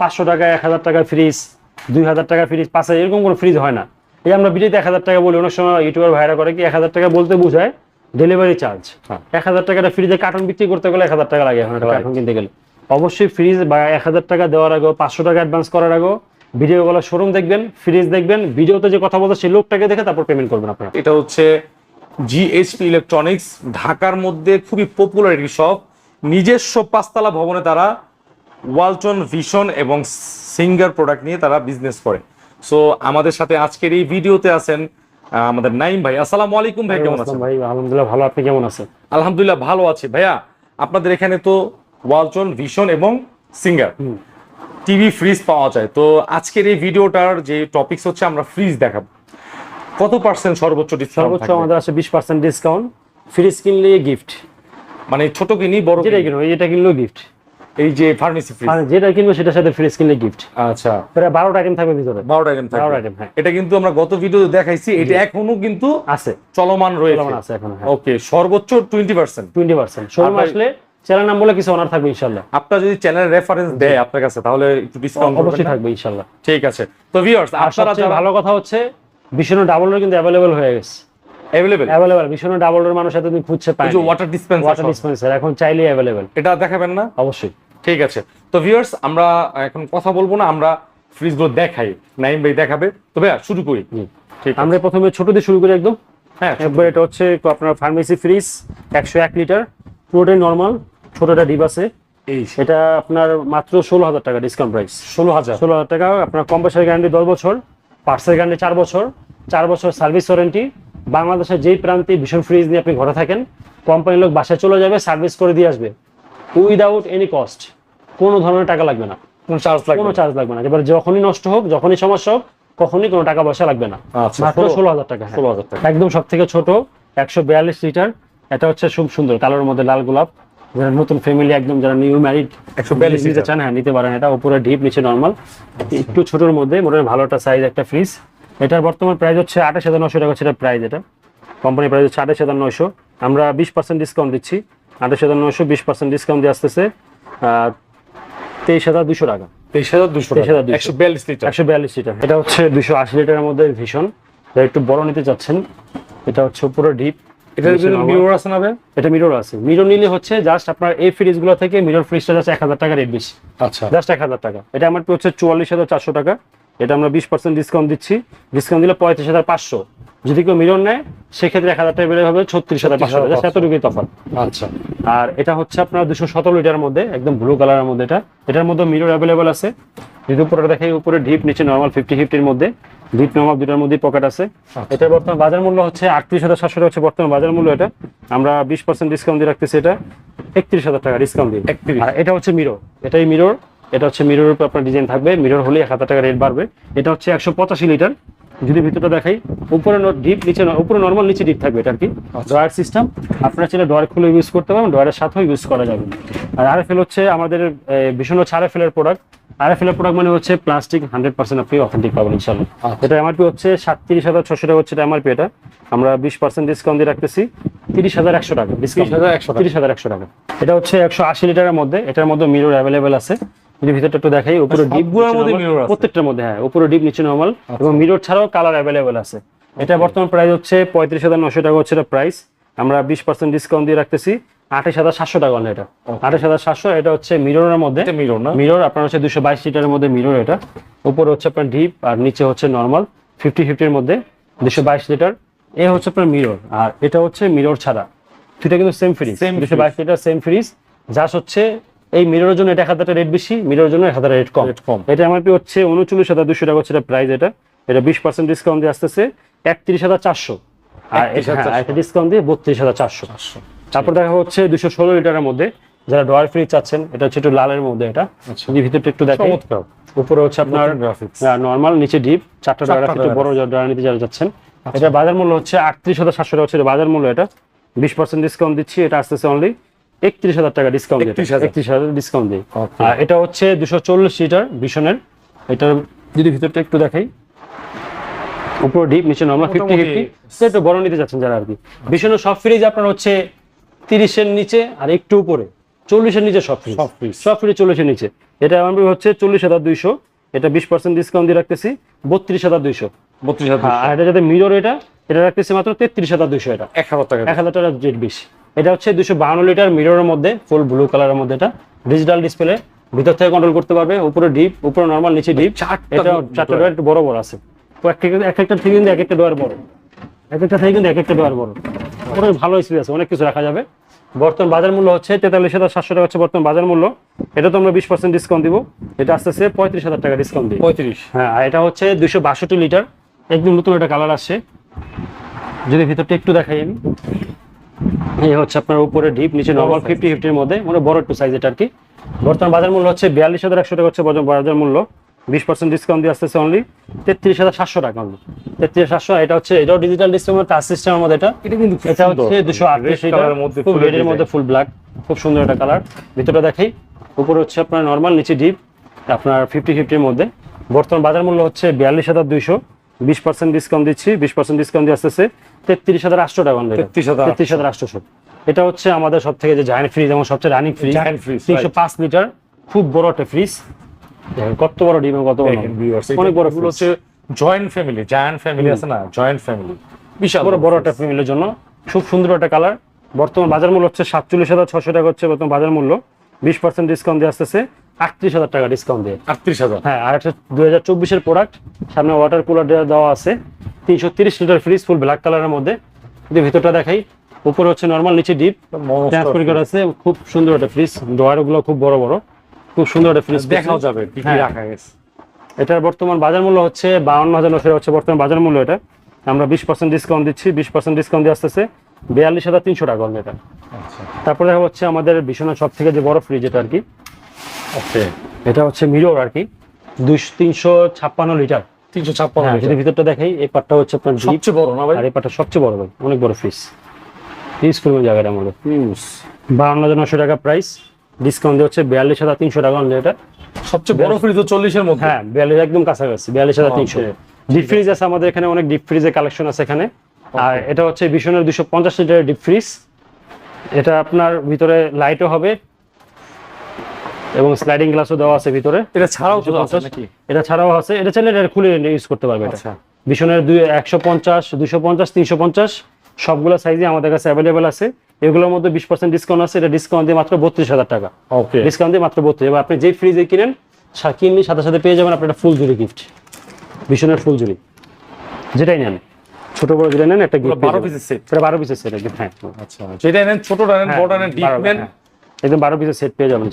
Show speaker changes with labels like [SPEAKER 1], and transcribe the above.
[SPEAKER 1] পাঁচশো টাকা এক হাজার টাকা ফ্রিজ দুই হাজার টাকা ফ্রিজ পাঁচ হাজার এরকম কোনো ফ্রিজ হয় না। এই আমরা ভিডিওতে এক হাজার টাকা বলি অনেক সময় ইউটিউবার ভাইরা করে কি এক হাজার টাকা বলতে বোঝায় ডেলিভারি চার্জ
[SPEAKER 2] হ্যাঁ।
[SPEAKER 1] এক হাজার টাকাটা ফ্রিজে কার্টন বিক্রি করতে গেলে এক হাজার টাকা লাগে এখন কার্টন কিনতে গেলে। অবশ্যই ফ্রিজ বা এক হাজার টাকা দেওয়ার আগেও পাঁচশো টাকা অ্যাডভান্স করার আগেও ভিডিও ভিডিওগুলো শোরুম দেখবেন ফ্রিজ দেখবেন ভিডিওতে যে কথা বলছে সেই লোকটাকে দেখে তারপর পেমেন্ট করবেন আপনারা।
[SPEAKER 2] এটা হচ্ছে জিএসপি ইলেকট্রনিক্স ঢাকার মধ্যে খুবই পপুলার একটি শপ নিজস্ব পাঁচতলা ভবনে তারা ওয়ালটন ভিশন এবং সিঙ্গার প্রোডাক্ট নিয়ে তারা বিজনেস করে। সো আমাদের সাথে আজকের এই ভিডিওতে আছেন আমাদের নাইম ভাই। আসসালামু আলাইকুম ভাই কেমন আছেন?
[SPEAKER 1] ভাই আলহামদুলিল্লাহ ভালো আপনি কেমন আছেন?
[SPEAKER 2] আলহামদুলিল্লাহ ভালো আছি। ভাইয়া আপনাদের এখানে তো ওয়ালটন ভিশন এবং সিঙ্গার টিভি ফ্রিজ পাওয়া যায়। তো আজকের এই ভিডিওটার যে টপিকস হচ্ছে আমরা ফ্রিজ দেখাবো। কত পার্সেন্ট সর্বোচ্চ ডিসকাউন্ট
[SPEAKER 1] সর্বোচ্চ আমাদের আছে বিশ পার্সেন্ট ডিসকাউন্ট ফ্রিজ কিনলে গিফট
[SPEAKER 2] মানে ছোট কিনি বড় কিনি?
[SPEAKER 1] এটা কিনলেও গিফট
[SPEAKER 2] এই যে ফার্মেসি ফ্রিজ
[SPEAKER 1] যেটা কিনবো সেটার সাথে ফ্রিজ কিনলে গিফট
[SPEAKER 2] আচ্ছা।
[SPEAKER 1] প্রায় বারোটা আইটেম থাকবে ভিতরে।
[SPEAKER 2] বারোটা আইটেম
[SPEAKER 1] বারোটা আইটেম হ্যাঁ।
[SPEAKER 2] এটা কিন্তু আমরা গত ভিডিওতে দেখাইছি এটা এখনও কিন্তু
[SPEAKER 1] আছে।
[SPEAKER 2] চলমান
[SPEAKER 1] চলমান আছে এখন হ্যাঁ।
[SPEAKER 2] ওকে সর্বোচ্চ twenty percent
[SPEAKER 1] twenty percent showroom আসলে চ্যানেল নাম বলে কিছু অনার থাকবে ইনশাল্লাহ।
[SPEAKER 2] আপনার যদি চ্যানেল রেফারেন্স দেয় আপনার কাছে তাহলে একটু ডিসকাউন্ট
[SPEAKER 1] অবশ্যই থাকবে ইনশাল্লাহ।
[SPEAKER 2] ঠিক আছে। তো ভিউয়ার্স আপনারা
[SPEAKER 1] ভালো কথা হচ্ছে ভীষণ ডাবল ডোর কিন্তু অ্যাভেলেবল হয়ে গেছে।
[SPEAKER 2] অ্যাভেলেবেল
[SPEAKER 1] অ্যাভেলেবল ভীষণ ডাবল ডোর মানুষ এতদিন খুঁজছে পায়
[SPEAKER 2] যে ওয়াটার ডিসপেন্সার
[SPEAKER 1] ওয়াটার ডিসপেন্সার এখন চাইলেই অ্যাভেলেবল
[SPEAKER 2] এটা দেখাবেন না?
[SPEAKER 1] অবশ্যই।
[SPEAKER 2] ঠিক আছে। তো ভিউয়ার্স আমরা এখন কথা বলব না আমরা ফ্রিজগুলো দেখাই। নাইম ভাই দেখাবে। তো ভাইয়া শুরু করি। ঠিক
[SPEAKER 1] আমরা প্রথমে ছোট দিয়ে শুরু করি একদম।
[SPEAKER 2] হ্যাঁ
[SPEAKER 1] একবার এটা হচ্ছে আপনার ফার্মেসি ফ্রিজ একশো এক লিটার পুরোটাই নর্মাল ছোটটা ডিপ আছে।
[SPEAKER 2] এই
[SPEAKER 1] এটা আপনার মাত্র ষোলো হাজার টাকা ডিসকাউন্ট প্রাইস
[SPEAKER 2] ষোলো হাজার?
[SPEAKER 1] ষোলো হাজার টাকা আপনার কম্পাসের গ্যারান্টি দশ বছর পার্সেল গ্যারান্টি চার বছর চার বছর সার্ভিস ওয়ারেন্টি বাংলাদেশের যেই প্রান্তে ভীষণ ফ্রিজ নিয়ে আপনি ঘরে থাকেন কোম্পানির লোক বাসায় চলে যাবে সার্ভিস করে দিয়ে আসবে। উইদাউট এনি কস্ট কোনো ধরনের টাকা লাগবে না।
[SPEAKER 2] কোনো চার্জ লাগবে
[SPEAKER 1] কোনো
[SPEAKER 2] না?
[SPEAKER 1] চার্জ লাগবে না। এবার যখনই নষ্ট হোক যখনই সমস্যা হোক কখনই কোনো টাকা পয়সা লাগবে না।
[SPEAKER 2] আচ্ছা,
[SPEAKER 1] মাত্র
[SPEAKER 2] ষোলো-
[SPEAKER 1] হাজার টাকা হ্যাঁ।
[SPEAKER 2] ষোলো হাজার টাকা।
[SPEAKER 1] একদম সব থেকে ছোট একশো বিয়াল্লিশ লিটার এটা হচ্ছে খুব সুন্দর কালোর মধ্যে লাল গোলাপ। যারা নতুন ফ্যামিলি একদম যারা নিউ ম্যারিড
[SPEAKER 2] 142
[SPEAKER 1] নিতে
[SPEAKER 2] লিটার।
[SPEAKER 1] চান হ্যাঁ নিতে পারেন। এটা উপরে ডিপ নিচে নর্মাল একটু ছোটোর মধ্যে মোটামুটি ভালো একটা সাইজ একটা ফ্রিজ এটার বর্তমান প্রাইস হচ্ছে আঠাশ হাজার নশো টাকা হচ্ছে এটা প্রাইস এটা। কোম্পানির প্রাইস হচ্ছে আঠাশ হাজার নয়শো। আমরা বিশ পার্সেন্ট ডিসকাউন্ট দিচ্ছি। আঠাশ হাজার নয়শো বিশ পার্সেন্ট ডিসকাউন্ট দিয়ে আসতেছে তেইশ হাজার দুশো টাকা।
[SPEAKER 2] তেইশ হাজার দুশো
[SPEAKER 1] 23,200
[SPEAKER 2] একশো বিয়াল্লিশ লিটার।
[SPEAKER 1] একশো বিয়াল্লিশ লিটার। এটা হচ্ছে দুশো আশি লিটারের মধ্যে ভীষণ। যারা একটু বড় নিতে চাচ্ছেন। এটা হচ্ছে পুরো ডিপ
[SPEAKER 2] এটার জন্য মিরর আছে না
[SPEAKER 1] এটা মিরর আছে। মিরর নিলে হচ্ছে জাস্ট আপনার এই ফ্রিজগুলো থেকে মিরর ফ্রিজটা এক হাজার টাকা রেট বেশি।
[SPEAKER 2] আচ্ছা।
[SPEAKER 1] জাস্ট এক হাজার টাকা। এটা আমার হচ্ছে চুয়াল্লিশ হাজার চারশো টাকা। এটা আমরা বিশ পার্সেন্ট ডিসকাউন্ট দিচ্ছি। ডিসকাউন্ট দিলে পঁয়ত্রিশ হাজার পাঁচশো। যদি কেউ মিরর নেয় সেক্ষেত্রে এক হাজার টাকা বেড়ে হবে ছত্রিশ হাজার পাঁচশো। জাস্ট এতটুকুই তফাৎ।
[SPEAKER 2] আচ্ছা।
[SPEAKER 1] আর এটা হচ্ছে আপনার দুশো সতেরো লিটারের মধ্যে একদম ব্লু কালারের মধ্যে এটা। এটার মধ্যে মিরর অ্যাভেলেবল আছে। যদি উপরে দেখে উপরে ডিপ নিচে নর্মাল ফিফটি ফিফটির মধ্যে। ডিপ নর্মাল দুটার মধ্যেই পকেট আছে। এটা বর্তমান বাজার মূল্য হচ্ছে আটত্রিশ হাজার সাতশো টাকা হচ্ছে বর্তমান বাজার মূল্য এটা। আমরা বিশ পার্সেন্ট ডিসকাউন্ট দিয়ে রাখতেছি এটা। একত্রিশ হাজার টাকা ডিসকাউন্ট দিয়ে।
[SPEAKER 2] 31
[SPEAKER 1] আর এটা হচ্ছে মিরর এটাই মিরর এটা হচ্ছে মিররের উপর আপনার ডিজাইন থাকবে। মিরর হলে এক হাজার টাকা রেট বাড়বে। এটা হচ্ছে একশো পঁচাশি লিটার যদি ভিতরটা দেখাই উপরে ডিপ নিচে উপরে নর্মাল নিচে ডিপ থাকবে এটা আর কি। ড্রয়ার সিস্টেম আপনারা চাইলে ড্রয়ার খুলে ইউজ করতে পারবেন ড্রয়ারের সাথেও ইউজ করা যাবে। আর আর আরএফএল হচ্ছে আমাদের ভীষণ হচ্ছে আরএফএল এর প্রোডাক্ট আরএফএল এর প্রোডাক্ট মানে হচ্ছে প্লাস্টিক হান্ড্রেড পার্সেন্ট আপনি অথেন্টিক পাবেন ইনশাল্লাহ
[SPEAKER 2] আচ্ছা।
[SPEAKER 1] এটা এমআরপি হচ্ছে সাতত্রিশ হাজার ছশো টাকা হচ্ছে এমআরপি এটা। আমরা বিশ পার্সেন্ট ডিসকাউন্ট দিয়ে রাখতেছি। তিরিশ হাজার একশো টাকা ডিসকাউন্ট
[SPEAKER 2] 30,100 টাকা।
[SPEAKER 1] তিরিশ হাজার একশো টাকা। এটা হচ্ছে একশো আশি লিটারের মধ্যে। এটার মধ্যে মিরর অ্যাভেলেবেল আছে। যদি ভিতরটা একটু দেখাই উপরে ডিপ
[SPEAKER 2] সবগুলোর মধ্যে mirror আছে?
[SPEAKER 1] প্রত্যেকটার মধ্যে হ্যাঁ উপরে ডিপ নিচে নর্মাল এবং মিরর ছাড়াও কালার অ্যাভেলেবেল আছে। এটা বর্তমান প্রাইস হচ্ছে পঁয়ত্রিশ হাজার নশো টাকা হচ্ছে এটা প্রাইস আমরা বিশ পার্সেন্ট ডিসকাউন্ট দিয়ে রাখতেছি। আঠাশ হাজার সাতশো টাকা অনলি এটা। আঠাশ হাজার সাতশো এটা হচ্ছে মিররের মধ্যে।
[SPEAKER 2] এটা মিরর না?
[SPEAKER 1] মিরর আপনার হচ্ছে দুশো বাইশ লিটারের মধ্যে মিরর এটা। উপরে হচ্ছে আপনার ডিপ আর নিচে হচ্ছে নর্মাল ফিফটি ফিফটির মধ্যে দুশো বাইশ লিটার। এ হচ্ছে আপনার মিরর আর এটা হচ্ছে মিরর ছাড়া। দুটা কিন্তু সেম ফ্রিজ দুশো বাইশ লিটার সেম ফ্রিজ জাস্ট হচ্ছে এই মিররের জন্য এটা এক হাজার রেট বেশি মিররের জন্য এক হাজার রেট কম
[SPEAKER 2] কম।
[SPEAKER 1] এটা এমআরপি হচ্ছে উনচল্লিশ হাজার দুশো টাকা হচ্ছে প্রাইস এটা। এটা বিশ পার্সেন্ট ডিসকাউন্ট দিয়ে আসতেছে একত্রিশ হাজার চারশো। আর এটা ডিসকাউন্ট দিয়ে বত্রিশ হাজার চারশো। তারপর দেখা হচ্ছে দুশো ষোলো লিটারের মধ্যে যারা ডয়ার ফ্রিজ চাচ্ছেন এটা হচ্ছে একটু লালের মধ্যে এটা।
[SPEAKER 2] আচ্ছা।
[SPEAKER 1] যদি ভিতরটা একটু দেখেন। উপরে হচ্ছে আপনার নর্মাল নিচে ডিপ চারটা ডয়ার একটু বড় ডয়ার নিতে যারা যাচ্ছেন। এটা বাজার মূল্য হচ্ছে আটত্রিশ হাজার সাতশো টাকা হচ্ছে বাজার মূল্য এটা। বিশ পার্সেন্ট ডিসকাউন্ট দিচ্ছি এটা আসতেছে অনলি একত্রিশ হাজার টাকা ডিসকাউন্ট একত্রিশ হাজার। ডিসকাউন্ট দিই. আর এটা হচ্ছে দুশো চল্লিশ লিটার ভীষণের। এটার যদি ভিতরটা একটু দেখাই। উপরে ডিপ নিচে নর্মাল ফিফটি ফিফটি একটু বড় নিতে যাচ্ছেন যারা আর কি। ভীষণের সব ফ্রিজ আপনার হচ্ছে তিরিশের নিচে আর একটু উপরে। চল্লিশের নিচে সব ফ্রিজ
[SPEAKER 2] সব।
[SPEAKER 1] ফ্রিজ চল্লিশের নিচে। এটা এমআরপি হচ্ছে চল্লিশ হাজার দুইশো। এটা বিশ পার্সেন্ট ডিসকাউন্ট দিয়ে রাখতেছি। বত্রিশ হাজার দুইশো।
[SPEAKER 2] বত্রিশ হাজার
[SPEAKER 1] আর এটা যাতে মিরর এটা এটা রাখতেছি মাত্র তেত্রিশ হাজার দুইশো এটা।
[SPEAKER 2] এক হাজার টাকা।
[SPEAKER 1] এক হাজার টাকা জেড বিশ। এটা হচ্ছে দুশো বাহান্ন লিটার মিররের মধ্যে ফুল ব্লু কালারের মধ্যে এটা। ডিজিটাল ডিসপ্লে ভিতর থেকে কন্ট্রোল করতে পারবে উপরে ডিপ উপরে নর্মাল নিচে ডিপ এটা চারটা ডোয়ার একটু বড় বড় আছে। এক একটা এক একটা থেকে কিন্তু এক একটা ডোয়ার বড়। এক একটা থেকে কিন্তু এক একটা ডোয়ার বড়। ওপরে ভালো স্পেস আছে অনেক কিছু রাখা যাবে। বর্তমান বাজার মূল্য হচ্ছে তেতাল্লিশ হাজার সাতশো টাকা হচ্ছে বর্তমান বাজার মূল্য। এটা তো আমরা বিশ পার্সেন্ট ডিসকাউন্ট দিব। এটা আস্তে আস্তে পঁয়ত্রিশ হাজার টাকা ডিসকাউন্ট দিই।
[SPEAKER 2] পঁয়ত্রিশ।
[SPEAKER 1] হ্যাঁ আর এটা হচ্ছে দুশো বাষট্টি লিটার। একদম নতুন একটা কালার আসছে। যদি ভিতরটা একটু দেখাই আমি। এই হচ্ছে আপনার উপরে ডিপ নিচে নর্মাল ফিফটি ফিফটির মধ্যে মানে বড় একটু সাইজ এটা আর কি। বর্তমান বাজার মূল্য হচ্ছে বিয়াল্লিশ হাজার একশো টাকা হচ্ছে বাজার- বাজার মূল্য। বিশ পার্সেন্ট ডিসকাউন্ট দিয়ে আসতেছে অনলি তেত্রিশ হাজার সাতশো টাকা অনলি তেত্রিশ সাতশো এটা হচ্ছে এটাও ডিজিটাল ডিসপ্লে টাচ সিস্টেমের মধ্যে এটা।
[SPEAKER 2] এটা।
[SPEAKER 1] হচ্ছে দুশো আটত্রিশ খুব রেডের মধ্যে ফুল ব্ল্যাক খুব সুন্দর একটা কালার ভিতরটা দেখাই উপরে হচ্ছে আপনার নর্মাল নিচে ডিপ আপনার ফিফটি ফিফটির মধ্যে। বর্তমান বাজার মূল্য হচ্ছে বিয়াল্লিশ হাজার দুইশো। বিশ পার্সেন্ট ডিসকাউন্ট দিচ্ছি বিশ পার্সেন্ট ডিসকাউন্ট দিয়ে আসতেছে তেত্রিশ হাজার আটশো টাকা
[SPEAKER 2] 33,800
[SPEAKER 1] তেত্রিশ হাজার আটশোশো এটা হচ্ছে আমাদের সব থেকে যে জায়ান্ট ফ্রিজ এবং সবচেয়ে রানিং ফ্রিজ তিনশো পাঁচ লিটার খুব বড় একটা ফ্রিজ কত বড় ডিম কত বড় অনেক বড় fridge।
[SPEAKER 2] হচ্ছে জয়েন্ট ফ্যামিলি জায়ান্ট ফ্যামিলি আছে না? জয়েন্ট ফ্যামিলি বিশাল
[SPEAKER 1] বড় বড় একটা ফ্যামিলির জন্য। খুব সুন্দর একটা কালার বর্তমান বাজার মূল্য হচ্ছে সাতচল্লিশ হাজার ছশো টাকা হচ্ছে বর্তমান বাজার মূল্য। বিশ পার্সেন্ট ডিসকাউন্ট দিয়ে আসতেছে। আটত্রিশ হাজার টাকা ডিসকাউন্ট দিয়ে।
[SPEAKER 2] আটত্রিশ হাজার?
[SPEAKER 1] হ্যাঁ আর একটা দুই হাজার চব্বিশের প্রোডাক্ট সামনে ওয়াটার কুলার দেওয়া আছে। তিনশো তিরিশ লিটার ফ্রিজ ফুল ব্ল্যাক কালারের মধ্যে। যদি ভিতরটা দেখাই উপরে হচ্ছে নর্মাল নিচে ডিপ ট্রান্সপোর্ট আছে খুব সুন্দর একটা ফ্রিজ ডোয়ার খুব বড় বড়। খুব সুন্দর একটা ফ্রিজ
[SPEAKER 2] দেখাও যাবে
[SPEAKER 1] হ্যাঁ।
[SPEAKER 2] রাখা গেছে।
[SPEAKER 1] এটার বর্তমান বাজার মূল্য হচ্ছে বাউন্ন হাজার নশো হচ্ছে বর্তমান বাজার মূল্য এটা। আমরা বিশ পার্সেন্ট ডিসকাউন্ট দিচ্ছি বিশ পার্সেন্ট ডিসকাউন্ট দিয়ে আসতেছে বিয়াল্লিশ হাজার তিনশো টাকা এটা
[SPEAKER 2] আচ্ছা।
[SPEAKER 1] তারপরে হচ্ছে আমাদের ভীষণের সব থেকে যে বড় ফ্রিজ এটা আর কি।
[SPEAKER 2] ওকে
[SPEAKER 1] এটা হচ্ছে মিরর আর কি। দুইশো তিনশো ছাপ্পান্ন লিটার
[SPEAKER 2] তিনশো ছাপ্পান্ন
[SPEAKER 1] হ্যাঁ, যদি ভিতরটা দেখাই এই পাটটা হচ্ছে আপনার
[SPEAKER 2] সবচেয়ে বড় না ভাই?
[SPEAKER 1] আর এই পাটটা সবচেয়ে বড় ভাই অনেক বড় পরিমাণ জায়গাটা আমাদের। বাউন্ন হাজার নশো টাকা প্রাইস ডিসকাউন্ট দিয়ে হচ্ছে বিয়াল্লিশ হাজার তিনশো টাকা অনলি এটা।
[SPEAKER 2] সবচেয়ে বড় ফ্রিজ তো চল্লিশের মধ্যে।
[SPEAKER 1] হ্যাঁ বিয়াল্লিশ একদম কাছাকাছি বিয়াল্লিশ হাজার তিনশো। ডিপ ফ্রিজ আছে আমাদের এখানে অনেক ডিপ ফ্রিজের কালেকশন আছে এখানে। আর এটা হচ্ছে ভীষণের দুশো পঞ্চাশ লিটারের ডিপ ফ্রিজ এটা আপনার ভিতরে লাইটও হবে এবং স্লাইডিং গ্লাসও দেওয়া আছে ভিতরে।
[SPEAKER 2] এটা ছাড়াও
[SPEAKER 1] এটা ছাড়াও আছে। এটা চাইলে এটা খুলে ইউজ করতে পারবে এটা।
[SPEAKER 2] আচ্ছা।
[SPEAKER 1] ভীষণের দুই একশো পঞ্চাশ দুশো পঞ্চাশ তিনশো পঞ্চাশ সবগুলো সাইজে আমাদের কাছে অ্যাভেলেবেল আছে। এগুলোর মধ্যে বিশ পার্সেন্ট ডিসকাউন্ট আছে। এটা ডিসকাউন্ট দিয়ে মাত্র বত্রিশ হাজার টাকা।
[SPEAKER 2] ওকে
[SPEAKER 1] ডিসকাউন্ট দিয়ে মাত্র বত্রিশ এবার আপনি যেই ফ্রিজে কিনেন কিনলে সাথে সাথে পেয়ে যাবেন আপনার একটা ফুল জুড়ি গিফট ভীষণের ফুল জুড়ি। যেটাই নেন। ছোট বড় যেটা নেন একটা গিফট
[SPEAKER 2] বারো পিসের সেট
[SPEAKER 1] এটা বারো পিসের সেট হ্যাঁ।
[SPEAKER 2] আচ্ছা যেটা নেন ছোটটা নেন
[SPEAKER 1] হ্যাঁ,
[SPEAKER 2] বড়টা নেন ডিপ
[SPEAKER 1] বারো,
[SPEAKER 2] নেন।
[SPEAKER 1] একদম বারো পিসের সেট পেয়ে যাবেন